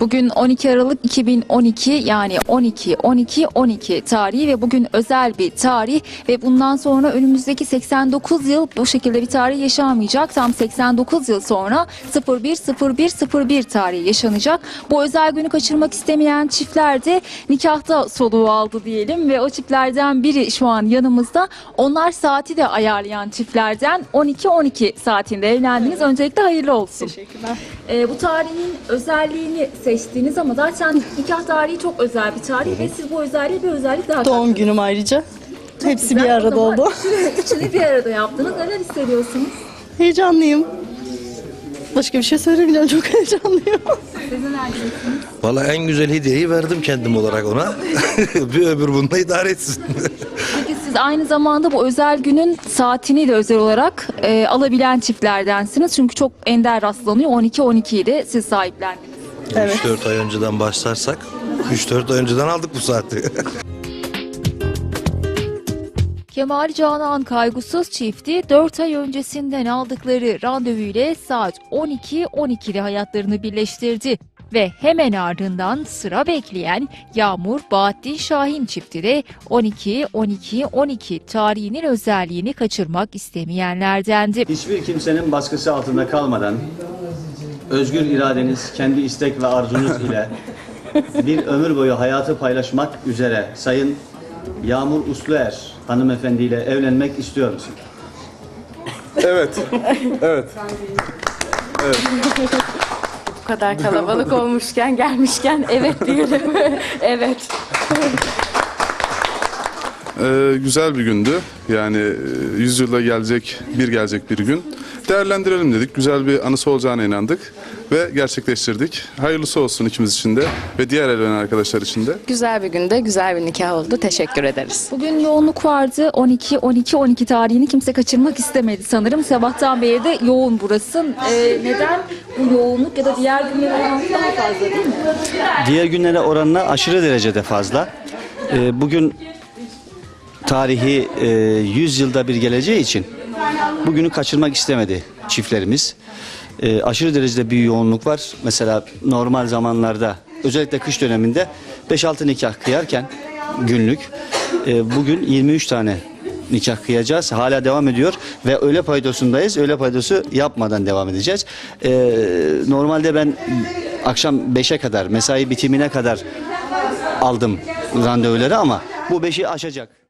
Bugün 12 Aralık 2012 yani 12 12 12 tarihi ve bugün özel bir tarih ve bundan sonra önümüzdeki 89 yıl bu şekilde bir tarih yaşanmayacak. Tam 89 yıl sonra 01 01 01 tarihi yaşanacak. Bu özel günü kaçırmak istemeyen çiftler de nikahta soluğu aldı diyelim ve o çiftlerden biri şu an yanımızda. Onlar saati de ayarlayan çiftlerden 12 12 saatinde evlendiniz. Öncelikle hayırlı olsun. Teşekkürler. Ee, bu tarihin özelliğini seçtiniz ama zaten nikah tarihi çok özel bir tarih ve siz bu özelliği bir özellik daha Doğum kattınız. günüm ayrıca. Hepsi bir Güzel. O arada zaman oldu. Üçünü, üçünü bir arada yaptınız. Neler hissediyorsunuz? Heyecanlıyım. Başka bir şey söylemeyeceğim. Çok heyecanlıyım. Siz neler diyeceksiniz? Valla en güzel hediyeyi verdim kendim olarak ona. bir ömür bununla idare etsin. Peki siz aynı zamanda bu özel günün saatini de özel olarak e, alabilen çiftlerdensiniz. Çünkü çok ender rastlanıyor. 12-12'yi de siz sahiplendiniz. Evet. 3-4 ay önceden başlarsak 3-4 ay önceden aldık bu saati. Kemal Canan Kaygusuz çifti 4 ay öncesinden aldıkları randevuyla saat 12.12'de hayatlarını birleştirdi. Ve hemen ardından sıra bekleyen Yağmur Bahattin Şahin çifti de 12-12-12 tarihinin özelliğini kaçırmak istemeyenlerdendi. Hiçbir kimsenin baskısı altında kalmadan özgür iradeniz, kendi istek ve arzunuz ile bir ömür boyu hayatı paylaşmak üzere Sayın Yağmur Usluer hanımefendiyle evlenmek istiyor musun? Evet. Evet. Bu kadar kalabalık olmuşken gelmişken evet diyelim. evet. Ee, güzel bir gündü. Yani e, yüzyılda gelecek, bir gelecek bir gün. Değerlendirelim dedik. Güzel bir anısı olacağına inandık. Ve gerçekleştirdik. Hayırlısı olsun ikimiz için de ve diğer evlenen arkadaşlar için de. Güzel bir günde güzel bir nikah oldu. Teşekkür ederiz. Bugün yoğunluk vardı. 12-12-12 tarihini kimse kaçırmak istemedi sanırım. Sabahtan beri de yoğun burası. Ee, neden bu yoğunluk ya da diğer günlere oranla daha fazla değil mi? Diğer günlere oranla aşırı derecede fazla. Ee, bugün tarihi e, 100 yılda bir geleceği için bugünü kaçırmak istemedi çiftlerimiz. Ee, aşırı derecede bir yoğunluk var. Mesela normal zamanlarda özellikle kış döneminde 5-6 nikah kıyarken günlük e, bugün 23 tane nikah kıyacağız. Hala devam ediyor ve öğle paydosundayız. Öğle paydosu yapmadan devam edeceğiz. Ee, normalde ben akşam 5'e kadar mesai bitimine kadar aldım randevuları ama bu 5'i aşacak.